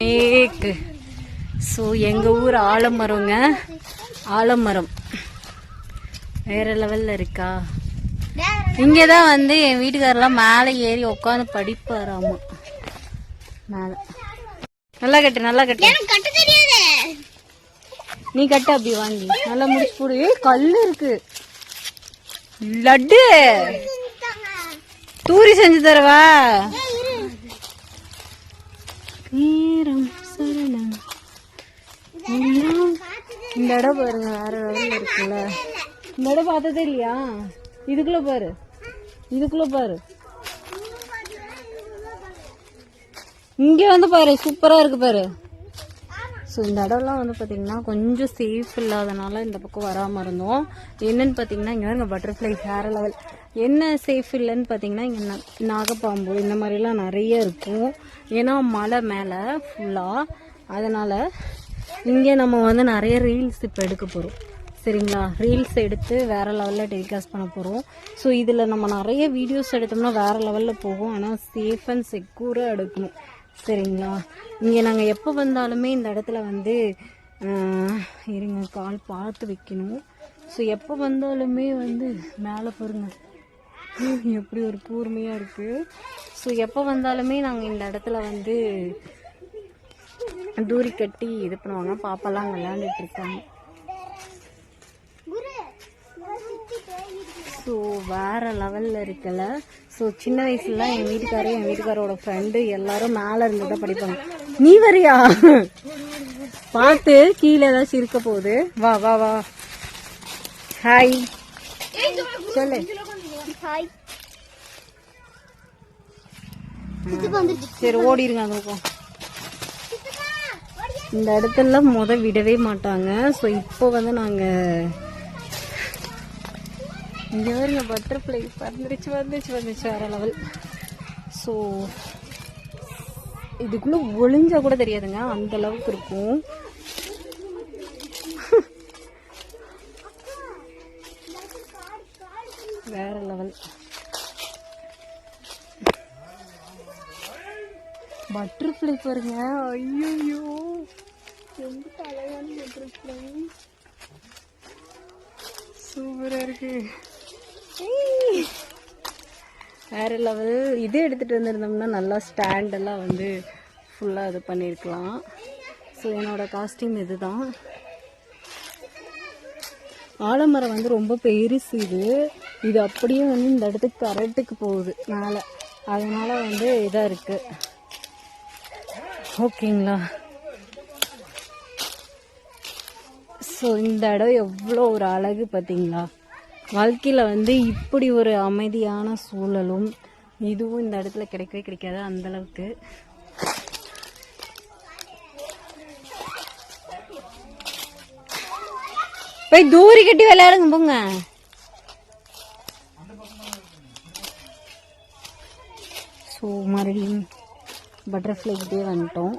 ஏக்கு. ஸோ எங்கள் ஊர் ஆலமரங்க. ஆலமரம். வேற லெவலில் இருக்கா? இங்கே தான் வந்து என் வீட்டுக்காரெல்லாம் மேலே ஏறி உட்காந்து படிப்பாராமா. மேலே. நல்லா கட்டு நல்லா கட்டு. நீ கட்டு அப்படி வாங்கி. நல்லா முடிச்சு போடு. கல்லு இருக்கு. லட்டு. தூரி செஞ்சு தரவா? வீரம் இந்த இடம் பாருங்க வேற லெவலில் இருக்குல்ல. இந்த இடம் பார்த்ததே இல்லையா? இதுக்குள்ள பாரு. இதுக்குள்ள பாரு. இங்க வந்து பாரு சூப்பரா இருக்கு பாரு. ஸோ இந்த இடம்லாம் வந்து பார்த்தீங்கன்னா கொஞ்சம் சேஃப் இல்லாதனால இந்த பக்கம் வராமல் இருந்தோம். என்னன்னு பார்த்தீங்கன்னா இங்கே பாருங்க பட்டர்ஃப்ளை வேற லெவல் என்ன சேஃப் இல்லைன்னு பார்த்தீங்கன்னா இங்கே ந- நாகப்பாம்பு இந்த மாதிரிலாம் நிறைய இருக்கும். ஏன்னா மலை மேலே ஃபுல்லாக அதனால் இங்கே நம்ம வந்து நிறைய ரீல்ஸ் இப்போ எடுக்க போகிறோம் சரிங்களா? ரீல்ஸ் எடுத்து வேறு லெவலில் டெலிகாஸ்ட் பண்ண போகிறோம் ஸோ இதில் நம்ம நிறைய வீடியோஸ் எடுத்தோம்னா வேற லெவலில் போகும். ஆனால் சேஃப் அண்ட் செக்யூராக எடுக்கணும். சரிங்களா? இங்கே நாங்கள் எப்போ வந்தாலுமே இந்த இடத்துல வந்து இருங்க கால் பார்த்து வைக்கணும். ஸோ எப்போ வந்தாலுமே வந்து மேலே பாருங்க. எப்படி ஒரு கூர்மையாக இருக்குது ஸோ எப்போ வந்தாலுமே நாங்கள் இந்த இடத்துல வந்து தூரி கட்டி இது பண்ணுவாங்க. பாப்பாலாம் விளையாண்டுட்டு இருக்காங்க. ஸோ வேற லெவலில் இருக்கல. ஸோ சின்ன வயசுல என் வீட்டுக்காரரு என் வீட்டுக்காரோட ஃப்ரெண்டு எல்லாரும் மேலே இருந்து தான் படிப்பாங்க. நீ வரியா? பார்த்து கீழே ஏதாச்சும் இருக்க போகுது. வா வா வா. ஹாய் சொல்லு. ஹாய் சரி ஓடிருங்க அந்த பக்கம் இந்த இடத்துலலாம் முத விடவே மாட்டாங்க. ஸோ இப்போ வந்து நாங்கள் இங்கே வருங்க பட்டர்ஃப்ளை வந்துருச்சு வந்துச்சு வந்துச்சு வேறு லெவல் ஸோ இதுக்குள்ளே ஒளிஞ்சா கூட தெரியாதுங்க. அந்த அளவுக்கு இருக்கும். வேற லெவல் பட்டர்ஃப்ளை பாருங்க. ஐயோ ரொம்ப அழகான பட்டர்ஃப்ளை சூப்பரா இருக்கு. வேற லெவல் இதே எடுத்துட்டு வந்திருந்தோம்னா நல்லா ஸ்டாண்ட் எல்லாம் வந்து ஃபுல்லாக இது பண்ணியிருக்கலாம் ஸோ என்னோட காஸ்டியூம் இதுதான். ஆலமரம் வந்து ரொம்ப பெருசு இது. இது அப்படியே வந்து இந்த இடத்துக்கு கரெக்டுக்கு போகுது மேலே. அதனால வந்து இதாக இருக்கு. ஓகேங்களா? ஸோ இந்த இடம் எவ்வளோ ஒரு அழகு பார்த்தீங்களா? வாழ்க்கையில் வந்து இப்படி ஒரு அமைதியான சூழலும் இதுவும் இந்த இடத்துல கிடைக்கவே கிடைக்காது அந்தளவுக்கு போய் தூரி கட்டி விளையாடுங்க போங்க. ஸோ மறுபடியும் பட்டர்ஃப்ளைக்கிட்டே வந்துட்டோம்.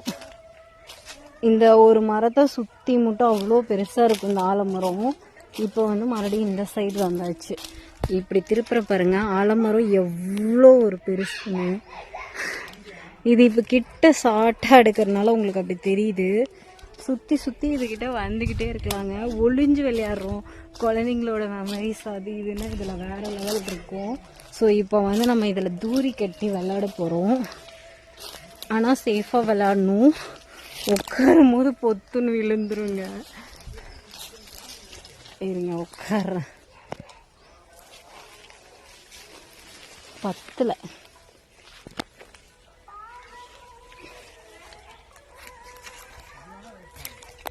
இந்த ஒரு மரத்தை சுற்றி மட்டும் அவ்வளோ பெருசாக இருக்கும் இந்த ஆலமரம். இப்போ வந்து மறுபடியும் இந்த சைடு வந்தாச்சு. இப்படி திருப்புற பாருங்கள் ஆலமரம் எவ்வளோ ஒரு பெருசுன்னு இது இப்போ கிட்ட ஷார்ட்டாக எடுக்கிறதுனால உங்களுக்கு அப்படி தெரியுது. சுற்றி சுற்றி இதுக்கிட்ட வந்துக்கிட்டே இருக்கலாங்க. ஒளிஞ்சு விளையாடுறோம். குழந்தைங்களோட மெமரிஸ் அது இதுன்னு இதில் வேறு லெவல் இருக்கும். ஸோ இப்போ வந்து நம்ம இதில் தூரி கட்டி விளையாட போகிறோம் ஆனால் சேஃபாக விளாடணும் உட்காரும் போது பொத்துன்னு விழுந்துருங்க. இருங்க உட்கார்றேன். பத்தில்.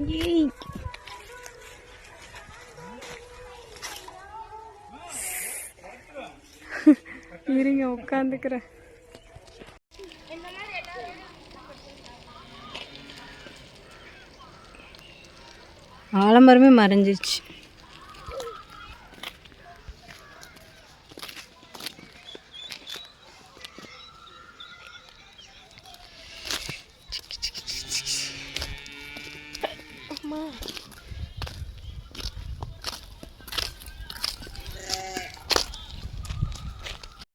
ஏய். இருங்க உட்காந்துக்கிறேன். ஆலமரமே மறைஞ்சிச்சு